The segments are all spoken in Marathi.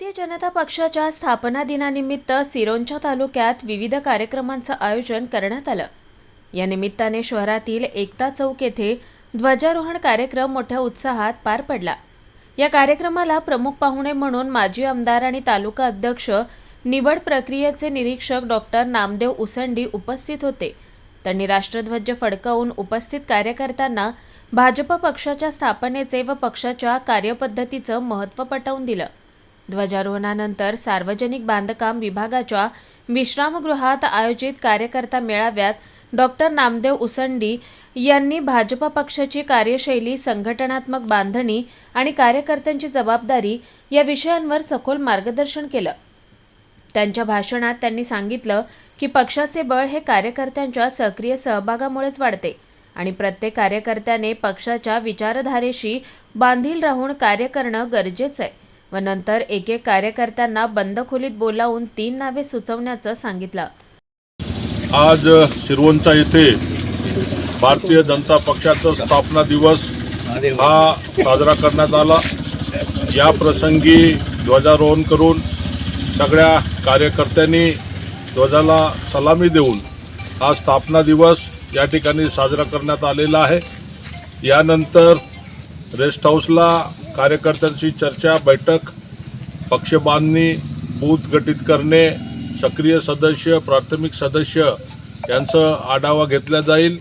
भारतीय जनता पक्षाच्या स्थापना दिनानिमित्त सिरोंचा तालुक्यात विविध कार्यक्रमांचं आयोजन करण्यात आलं. या निमित्ताने शहरातील एकता चौक येथे ध्वजारोहण कार्यक्रम मोठ्या उत्साहात पार पडला. या कार्यक्रमाला प्रमुख पाहुणे म्हणून माजी आमदार आणि तालुका अध्यक्ष निवड प्रक्रियेचे निरीक्षक डॉक्टर नामदेव उसंडी उपस्थित होते. त्यांनी राष्ट्रध्वज फडकावून उपस्थित कार्यकर्त्यांना भाजप पक्षाच्या स्थापनेचे व पक्षाच्या कार्यपद्धतीचं महत्त्व पटवून दिलं. ध्वजारोहणानंतर सार्वजनिक बांधकाम विभागाच्या विश्रामगृहात आयोजित कार्यकर्ता मेळाव्यात डॉक्टर नामदेव उसंडी यांनी भाजप पक्षाची कार्यशैली संघटनात्मक बांधणी आणि कार्यकर्त्यांची जबाबदारी या विषयांवर सखोल मार्गदर्शन केलं. त्यांच्या भाषणात त्यांनी सांगितलं की पक्षाचे बळ हे कार्यकर्त्यांच्या सक्रिय सहभागामुळेच वाढते आणि प्रत्येक कार्यकर्त्याने पक्षाच्या विचारधारेशी बांधील राहून कार्य करणं गरजेचं आहे. व नंतर एक एक कार्यकर्त्यांना बंद खोलीत बोलावून तीन नावे सुचवण्याचं सांगितलं. आज शिरवंचा येथे भारतीय जनता पक्षाचा स्थापना दिवस हा साजरा करण्यात आला. या प्रसंगी ध्वजारोहण करून सगळ्या कार्यकर्त्यांनी ध्वजाला सलामी देऊन हा स्थापना दिवस या ठिकाणी साजरा करण्यात आलेला आहे. यानंतर रेस्ट हाऊसला कार्यकर्त्यांशी चर्चा बैठक पक्षबांधणी बूथ गटित करणे सक्रिय सदस्य प्राथमिक सदस्य यांचं आढावा घेतला जाईल.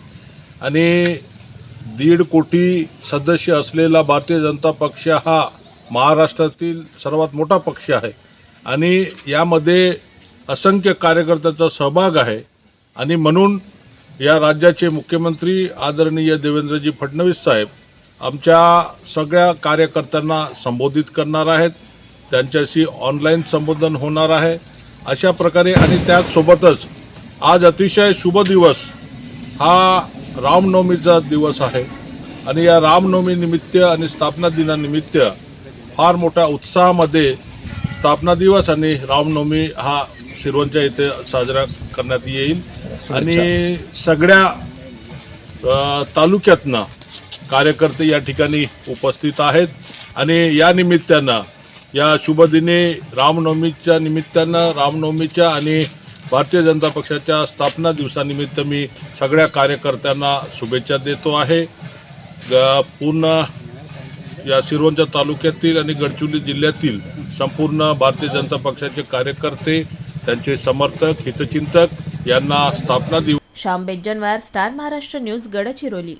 आणि दीड कोटी सदस्य असलेला भारतीय जनता पक्ष हा महाराष्ट्रातील सर्वात मोठा पक्ष आहे. आणि यामध्ये असंख्य कार्यकर्त्यांचा सहभाग आहे. आणि म्हणून या राज्याचे मुख्यमंत्री आदरणीय देवेंद्रजी फडणवीस साहेब आमच्या सगळ्या कार्यकर्त्यांना संबोधित करणार आहेत. त्यांच्याशी ऑनलाईन संबोधन होणार आहे. अशा प्रकारे आणि त्याचसोबतच आज अतिशय शुभ दिवस हा रामनवमीचा दिवस आहे. आणि या रामनवमी निमित्त आणि स्थापना दिनानिमित्त फार मोठ्या उत्साहामध्ये स्थापना दिवस आणि रामनवमी हा शिरवंच्या इथे साजरा करण्यात येईल. आणि सगळ्या तालुक्यातनं कार्यकर्ते या ठिकाणी उपस्थित आहेत. आणि या निमित्तानं या शुभदिनी रामनवमीच्या निमित्तानं रामनवमीच्या आणि भारतीय जनता पक्षाच्या स्थापना दिवसानिमित्त मी सगळ्या कार्यकर्त्यांना शुभेच्छा देतो आहे. पूर्ण या सिरोंचा तालुक्यातील आणि गडचिरोली जिल्ह्यातील संपूर्ण भारतीय जनता पक्षाचे कार्यकर्ते त्यांचे समर्थक हितचिंतक यांना स्थापना दिव श्याम बेज्जनवार स्टार महाराष्ट्र न्यूज गडचिरोली.